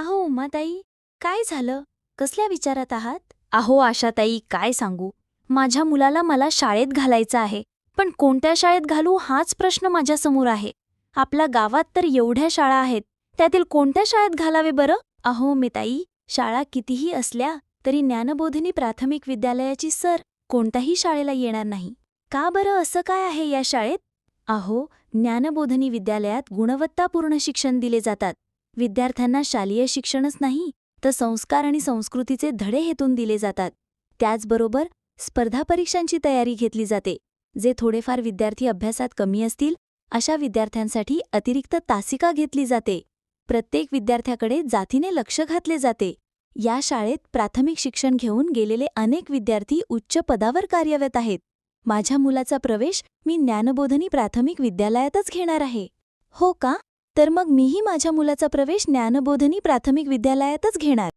अहो उमाताई काय झालं? कसल्या विचारात आहात? अहो आशाताई काय सांगू? माझ्या मुलाला मला शाळेत घालायचं आहे पण कोणत्या शाळेत घालू हाच प्रश्न माझ्यासमोर आहे. आपल्या गावात तर एवढ्या शाळा आहेत त्यातील कोणत्या शाळेत घालावे बरं? अहो मिताई शाळा कितीही असल्या तरी ज्ञानबोधिनी प्राथमिक विद्यालयाची सर कोणत्याही शाळेला येणार नाही. का बरं असं काय आहे या शाळेत? अहो ज्ञानबोधनी विद्यालयात गुणवत्तापूर्ण शिक्षण दिले जातात. विद्यार्थ्यांना शालेय शिक्षणच नाही तर संस्कार आणि संस्कृतीचे धडे हेतून दिले जातात. त्याचबरोबर स्पर्धा परीक्षांची तयारी घेतली जाते जे थोडेफार विद्यार्थी अभ्यासात कमी असतील अशा विद्यार्थ्यांसाठी अतिरिक्त तासिका घेतली जाते. प्रत्येक विद्यार्थ्याकडे जातीने लक्ष घातले जाते. या शाळेत प्राथमिक शिक्षण घेऊन गेलेले अनेक विद्यार्थी उच्च पदावर कार्यरत आहेत. माझ्या मुलाचा प्रवेश मी ज्ञानबोधनी प्राथमिक विद्यालयातच घेणार आहे. हो का? तर मग मीही माझ्या मुलाचा प्रवेश ज्ञानबोधनी प्राथमिक विद्यालयातच घेणार.